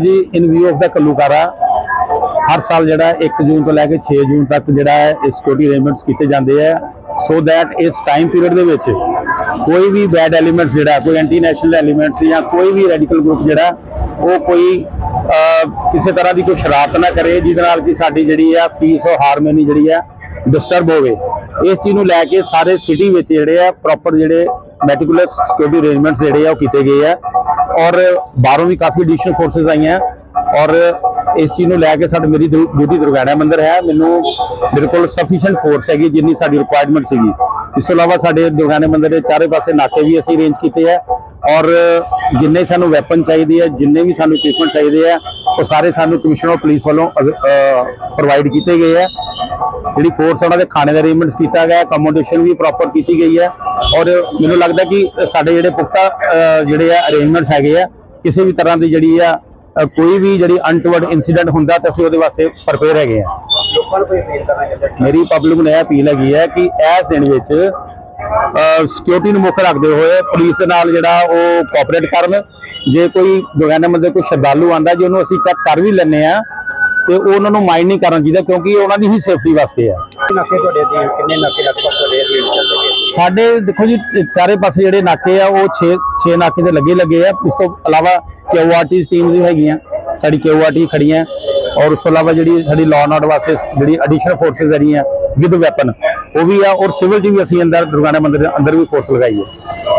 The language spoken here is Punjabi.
ਜੀ ਇਨ ਵਿਊ ਆਫ ਦਾ ਕੱਲੂਕਾਰਾ ਹਰ ਸਾਲ ਜਿਹੜਾ 1 ਜੂਨ ਤੋਂ ਲੈ ਕੇ 6 ਜੂਨ ਤੱਕ ਜਿਹੜਾ ਹੈ, ਇਹ ਸਿਕਿਉਰਿਟੀ ਅਰੇਂਜਮੈਂਟਸ ਕੀਤੇ ਜਾਂਦੇ ਆ। ਸੋ ਥੈਟ ਇਸ ਟਾਈਮ ਪੀਰੀਅਡ ਦੇ ਵਿੱਚ ਕੋਈ ਵੀ ਬੈਡ ਐਲੀਮੈਂਟਸ ਜਿਹੜਾ, ਕੋਈ ਐਂਟੀ ਨੈਸ਼ਨਲ ਐਲੀਮੈਂਟਸ ਜਾਂ ਕੋਈ ਵੀ ਰੈਡੀਕਲ ਗਰੁੱਪ ਜਿਹੜਾ, ਉਹ ਕੋਈ ਕਿਸੇ ਤਰ੍ਹਾਂ ਦੀ ਕੋਈ ਸ਼ਰਾਰਤ ਨਾ ਕਰੇ, ਜਿਹਦੇ ਨਾਲ ਕਿ ਸਾਡੀ ਜਿਹੜੀ ਆ ਪੀਸ ਔਰ ਹਾਰਮੋਨੀ ਜਿਹੜੀ ਆ ਡਿਸਟਰਬ ਹੋਵੇ। ਇਸ ਚੀਜ਼ ਨੂੰ ਲੈ ਕੇ ਸਾਰੇ ਸਿਟੀ ਵਿੱਚ ਜਿਹੜੇ ਆ ਪ੍ਰੋਪਰ ਜਿਹੜੇ ਮੈਟੀਕੂਲਸ ਸਿਕਿਉਰਿਟੀ ਅਰੇਂਜਮੈਂਟਸ ਜਿਹੜੇ ਆ ਉਹ ਕੀਤੇ ਗਏ ਆ। ਔਰ ਬਾਹਰੋਂ ਵੀ ਕਾਫੀ ਐਡੀਸ਼ਨਲ ਫੋਰਸਸ ਆਈਆਂ। ਔਰ ਇਸ ਚੀਜ਼ ਨੂੰ ਲੈ ਕੇ ਸਾਡੇ ਮੇਰੀ ਦੁ- ਡਿਊਟੀ ਦੁਰਗਾਣਾ ਮੰਦਿਰ ਹੈ। ਮੈਨੂੰ ਬਿਲਕੁਲ ਸਫੀਸ਼ੀਐਂਟ ਫੋਰਸ ਹੈਗੀ ਜਿੰਨੀ ਸਾਡੀ ਰਿਕੁਆਇਰਮੈਂਟ ਸੀਗੀ। ਇਸ ਤੋਂ ਇਲਾਵਾ ਸਾਡੇ ਦੁਰਗਾਣਾ ਮੰਦਰ ਦੇ ਚਾਰੇ ਪਾਸੇ ਨਾਕੇ ਵੀ ਅਸੀਂ ਅਰੇਂਜ ਕੀਤੇ ਆ। ਔਰ ਜਿੰਨੇ ਸਾਨੂੰ ਵੈਪਨ ਚਾਹੀਦੇ ਆ, ਜਿੰਨੇ ਵੀ ਸਾਨੂੰ ਇਕਵਿਪਮੈਂਟ ਚਾਹੀਦੇ ਆ, ਉਹ ਸਾਰੇ ਸਾਨੂੰ ਕਮਿਸ਼ਨਰ ਆਫ ਪੁਲਿਸ ਵੱਲੋਂ ਪ੍ਰੋਵਾਈਡ ਕੀਤੇ ਗਏ ਆ। ਜਿਹੜੀ ਫੋਰਸ ਉਹਨਾਂ ਦੇ ਖਾਣੇ ਦਾ ਅਰੇਂਜਮੈਂਟਸ ਕੀਤਾ ਗਿਆ ਅਕਮੋਡੇਸ਼ਨ ਵੀ ਪ੍ਰੋਪਰ ਕੀਤੀ ਗਈ ਹੈ ਔਰ ਮੈਨੂੰ ਲੱਗਦਾ ਕਿ ਸਾਡੇ ਜਿਹੜੇ ਪੁਖਤਾ ਜਿਹੜੇ ਆ ਅਰੇਂਜਮੈਂਟਸ ਹੈਗੇ ਆ ਕਿਸੇ ਵੀ ਤਰ੍ਹਾਂ ਦੀ ਜਿਹੜੀ ਆ ਕੋਈ ਵੀ ਜਿਹੜੀ ਅਨਟਵਰਡ ਇਨਸੀਡੈਂਟ ਹੁੰਦਾ ਤਾਂ ਅਸੀਂ ਉਹਦੇ ਵਾਸਤੇ ਪ੍ਰਪੇਅਰ ਹੈਗੇ ਆ। ਮੇਰੀ ਪਬਲਿਕ ਨੂੰ ਇਹ ਅਪੀਲ ਹੈਗੀ ਹੈ ਕਿ ਇਸ ਦਿਨ ਵਿੱਚ ਸਿਕਿਉਰਿਟੀ ਨੂੰ ਮੁੱਖ ਰੱਖਦੇ ਹੋਏ ਪੁਲਿਸ ਦੇ ਨਾਲ ਜਿਹੜਾ ਉਹ ਕੋਆਪਰੇਟ ਕਰਨ। ਜੇ ਕੋਈ ਦੁਕਾਨਾਂ ਮੰਦੇ ਕੋਈ ਸ਼ਰਧਾਲੂ ਆਂਦਾ ਜੇ ਉਹਨੂੰ ਅਸੀਂ ਚੈੱਕ ਕਰ ਵੀ ਲੈਂਦੇ ਆ ਤੇ ਉਹ ਉਹਨਾਂ ਨੂੰ ਮਾਈਂਡ ਨਹੀਂ ਕਰਨ ਚਾਹੀਦਾ ਕਿਉਂਕਿ ਇਹ ਉਹਨਾਂ ਦੀ ਹੀ ਸੇਫਟੀ ਵਾਸਤੇ ਆ। ਨਾਕੇ ਤੁਹਾਡੇ ਅਧੀਨ ਕਿੰਨੇ ਨਾਕੇ ਲਗਭਗ ਤੁਹਾਡੇ ਅਧੀਨ ਚੱਲਦੇ ਨੇ ਸਾਡੇ ਦੇਖੋ ਜੀ ਚਾਰੇ ਪਾਸੇ ਜਿਹੜੇ ਨਾਕੇ ਆ ਉਹ 6 6 ਨਾਕੇ ਤੇ ਲੱਗੇ ਲੱਗੇ ਆ। ਉਸ ਤੋਂ ਇਲਾਵਾ ਕਿਊਆਰਟੀ ਟੀਮਸ ਵੀ ਹੈਗੀਆਂ। ਸਾਡੀ ਕਿਊਆਰਟੀ ਖੜੀਆਂ। ਔਰ ਉਸ ਤੋਂ ਇਲਾਵਾ ਜਿਹੜੀ ਸਾਡੀ ਲਾਅ ਆਰਡਰ ਵਾਸਤੇ ਜਿਹੜੀ ਐਡੀਸ਼ਨਲ ਫੋਰਸਸ ਜਿਹੜੀਆਂ ਵਿਦ ਵੈਪਨ ਉਹ ਵੀ ਆ। ਔਰ ਸਿਵਲ ਚ ਵੀ ਅਸੀਂ ਅੰਦਰ ਦੁਰਗਾਣਾ ਮੰਦਿਰ ਦੇ ਅੰਦਰ ਵੀ ਫੋਰਸ ਲਗਾਈ ਹੈ।